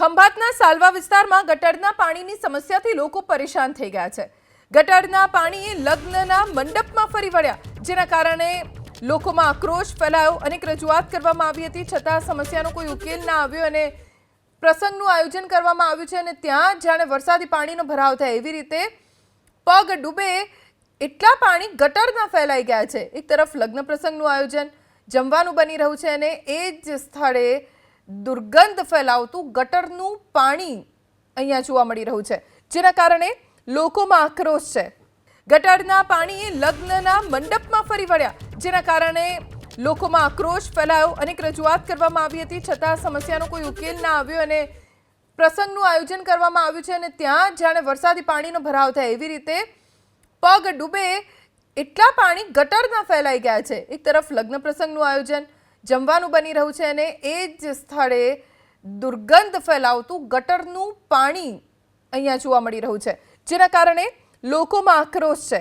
ખંભાતના સાલવા વિસ્તારમાં ગટરના પાણીની સમસ્યાથી લોકો પરેશાન થઈ ગયા છે. ગટરના પાણી લગ્નના મંડપમાં ફરી વળ્યા, જેના કારણે લોકોમાં આક્રોશ ફેલાયો, અનેક રજૂઆત કરવામાં આવી હતી. છતાં સમસ્યાનો કોઈ ઉકેલ ના આવ્યો અને પ્રસંગનું આયોજન કરવામાં આવ્યું છે અને ત્યાં જાણે વરસાદી પાણીનો ભરાવ થાય એવી રીતે પગ ડૂબે એટલા પાણી ગટરના ફેલાઈ ગયા છે. એક તરફ લગ્ન પ્રસંગનું આયોજન જમવાનું બની રહ્યું છે અને એ જ સ્થળે દુર્ગંધ ફેલાવતું ગટરનું પાણી અહીંયા જોવા મળી રહ્યું છે, જેના કારણે લોકોમાં આક્રોશ છે. ગટરના પાણી લગ્નના મંડપમાં ફરી વળ્યા, જેના કારણે લોકોમાં આક્રોશ ફેલાયો. અનેક રજૂઆત કરવામાં આવી હતી, છતાં સમસ્યાનો કોઈ ઉકેલ ના આવ્યો અને પ્રસંગનું આયોજન કરવામાં આવ્યું છે અને ત્યાં જાણે વરસાદી પાણીનો ભરાવ થાય એવી રીતે પગ ડૂબે એટલા પાણી ગટરના ફેલાઈ ગયા છે. એક તરફ લગ્ન પ્રસંગનું આયોજન જમવાનું બની રહ્યું છે અને એ જ સ્થળે દુર્ગંધ ફેલાવતું ગટરનું પાણી અહીંયા જોવા મળી રહ્યું છે, જેના કારણે લોકોમાં આક્રોશ છે.